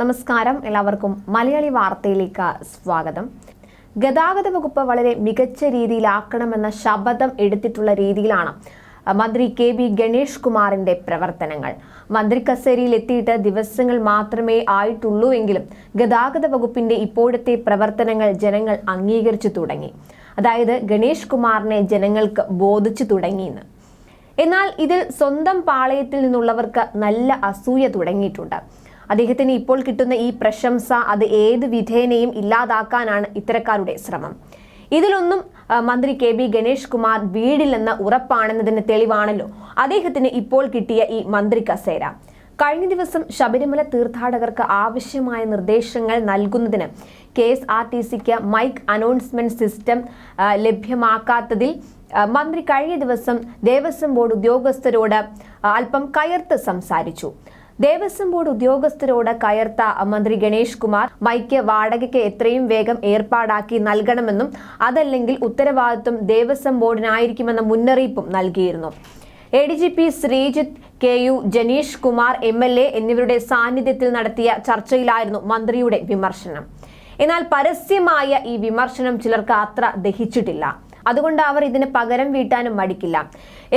നമസ്കാരം. എല്ലാവർക്കും മലയാളി വാർത്തയിലേക്ക് സ്വാഗതം. ഗതാഗത വകുപ്പ് വളരെ മികച്ച രീതിയിലാക്കണമെന്ന ശപഥം എടുത്തിട്ടുള്ള രീതിയിലാണ് മന്ത്രി കെ ബി ഗണേഷ് കുമാറിന്റെ പ്രവർത്തനങ്ങൾ. മന്ത്രി കസേരയിൽ എത്തിയിട്ട് ദിവസങ്ങൾ മാത്രമേ ആയിട്ടുള്ളൂ എങ്കിലും ഗതാഗത വകുപ്പിന്റെ ഇപ്പോഴത്തെ പ്രവർത്തനങ്ങൾ ജനങ്ങൾ അംഗീകരിച്ചു തുടങ്ങി. അതായത് ഗണേഷ് കുമാറിനെ ജനങ്ങൾക്ക് ബോധിച്ചു തുടങ്ങിയെന്ന് എന്നാൽ ഇതിൽ സ്വന്തം പാളയത്തിൽ നിന്നുള്ളവർക്ക് നല്ല അസൂയ തുടങ്ങിയിട്ടുണ്ട്. അദ്ദേഹത്തിന് ഇപ്പോൾ കിട്ടുന്ന ഈ പ്രശംസ അത് ഏത് വിധേനയും ഇല്ലാതാക്കാനാണ് ഇത്തരക്കാരുടെ ശ്രമം. ഇതിലൊന്നും മന്ത്രി കെ ബി ഗണേഷ് കുമാർ വീടില്ലെന്ന ഉറപ്പാണെന്നതിന് തെളിവാണല്ലോ അദ്ദേഹത്തിന് ഇപ്പോൾ കിട്ടിയ ഈ മന്ത്രി കസേര. കഴിഞ്ഞ ദിവസം ശബരിമല തീർത്ഥാടകർക്ക് ആവശ്യമായ നിർദ്ദേശങ്ങൾ നൽകുന്നതിന് കെ എസ് ആർ ടി സിക്ക് മൈക്ക് അനൗൺസ്മെന്റ് സിസ്റ്റം ലഭ്യമാക്കാത്തതിൽ മന്ത്രി കഴിഞ്ഞ ദിവസം ദേവസ്വം ബോർഡ് ഉദ്യോഗസ്ഥരോട് അല്പം കയർത്ത് സംസാരിച്ചു. ദേവസ്വം ബോർഡ് ഉദ്യോഗസ്ഥരോട് കയർത്ത മന്ത്രി ഗണേഷ് കുമാർ മൈക്ക് വാടകയ്ക്ക് എത്രയും വേഗം ഏർപ്പാടാക്കി നൽകണമെന്നും അതല്ലെങ്കിൽ ഉത്തരവാദിത്വം ദേവസ്വം ബോർഡിനായിരിക്കുമെന്ന മുന്നറിയിപ്പും നൽകിയിരുന്നു. A D G P Sreejith K U Janeesh Kumar M L A എന്നിവരുടെ സാന്നിധ്യത്തിൽ നടത്തിയ ചർച്ചയിലായിരുന്നു മന്ത്രിയുടെ വിമർശനം. എന്നാൽ പരസ്യമായ ഈ വിമർശനം ചിലർക്ക് അത്ര ദഹിച്ചിട്ടില്ല. അതുകൊണ്ട് അവർ ഇതിന് പകരം വീട്ടാനും മടിക്കില്ല.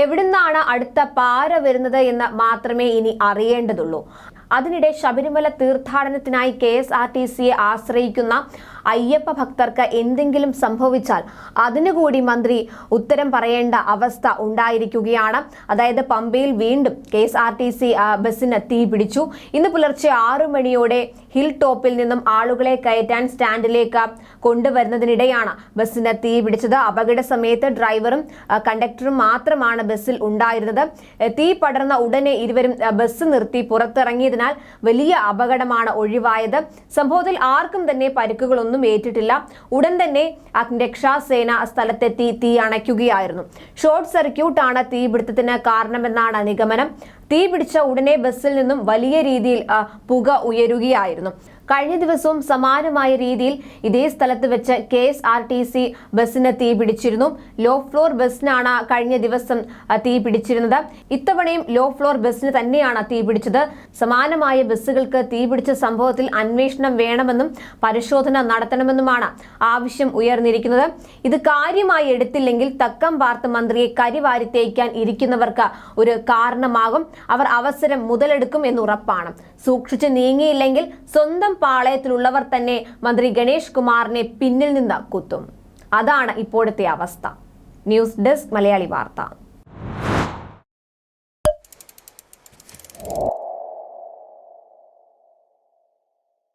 എവിടുന്നാണ് അടുത്ത പാര വരുന്നത് എന്ന് മാത്രമേ ഇനി അറിയേണ്ടതുള്ളൂ. അതിനിടെ ശബരിമല തീർത്ഥാടനത്തിനായി കെ എസ് ആർ ടി സിയെ ആശ്രയിക്കുന്ന അയ്യപ്പ ഭക്തർക്ക് എന്തെങ്കിലും സംഭവിച്ചാൽ അതിനുകൂടി മന്ത്രി ഉത്തരം പറയേണ്ട അവസ്ഥ ഉണ്ടായിരിക്കുകയാണ്. അതായത് പമ്പയിൽ വീണ്ടും K S R T C ബസ്സിന് തീ പിടിച്ചു. ഇന്ന് പുലർച്ചെ ആറു മണിയോടെ ഹിൽ ടോപ്പിൽ നിന്നും ആളുകളെ കയറ്റാൻ സ്റ്റാൻഡിലേക്ക് കൊണ്ടുവരുന്നതിനിടെയാണ് ബസ്സിന് തീ പിടിച്ചത്. അപകട സമയത്ത് ഡ്രൈവറും കണ്ടക്ടറും മാത്രമാണ് ബസ്സിൽ ഉണ്ടായിരുന്നത്. തീ പടർന്ന ഉടനെ ഇരുവരും ബസ് നിർത്തി പുറത്തിറങ്ങിയതിനാൽ വലിയ അപകടമാണ് ഒഴിവായത്. സംഭവത്തിൽ ആർക്കും തന്നെ പരിക്കുകളൊന്നും ഏറ്റിട്ടില്ല. ഉടൻ തന്നെ അഗ്നിരക്ഷാസേന സ്ഥലത്തെത്തി തീ അണയ്ക്കുകയായിരുന്നു. ഷോർട്ട് സർക്യൂട്ട് സർക്യൂട്ടാണ് തീപിടുത്തത്തിന് കാരണമെന്നാണ് നിഗമനം. തീ പിടിച്ച ഉടനെ ബസ്സിൽ നിന്നും വലിയ രീതിയിൽ പുക ഉയരുകയായിരുന്നു. കഴിഞ്ഞ ദിവസവും സമാനമായ രീതിയിൽ ഇതേ സ്ഥലത്ത് വെച്ച് K S R T C ബസ്സിന് തീ പിടിച്ചിരുന്നു. ലോ ഫ്ലോർ ബസ്സിനാണ് കഴിഞ്ഞ ദിവസം തീ പിടിച്ചിരുന്നത്. ഇത്തവണയും ലോ ഫ്ലോർ ബസ്സിന് തന്നെയാണ് തീ പിടിച്ചത്. സമാനമായ ബസ്സുകൾക്ക് തീ പിടിച്ച സംഭവത്തിൽ അന്വേഷണം വേണമെന്നും പരിശോധന നടത്തണമെന്നുമാണ് ആവശ്യം ഉയർന്നിരിക്കുന്നത്. ഇത് കാര്യമായി എടുത്തില്ലെങ്കിൽ തക്കം പാർത്ത് മന്ത്രിയെ കരിവാരി തേക്കാൻ ഇരിക്കുന്നവർക്ക് ഒരു കാരണമാകും. അവർ അവസരം മുതലെടുക്കും എന്ന് ഉറപ്പാണ്. സൂക്ഷിച്ച് നീങ്ങിയില്ലെങ്കിൽ സ്വന്തം പാളയത്തിലുള്ളവർ തന്നെ മന്ത്രി ഗണേഷ് കുമാറിനെ പിന്നിൽ നിന്ന് കുത്തും. അതാണ് ഇപ്പോഴത്തെ അവസ്ഥ. ന്യൂസ് ഡെസ്ക് മലയാളി വാർത്ത.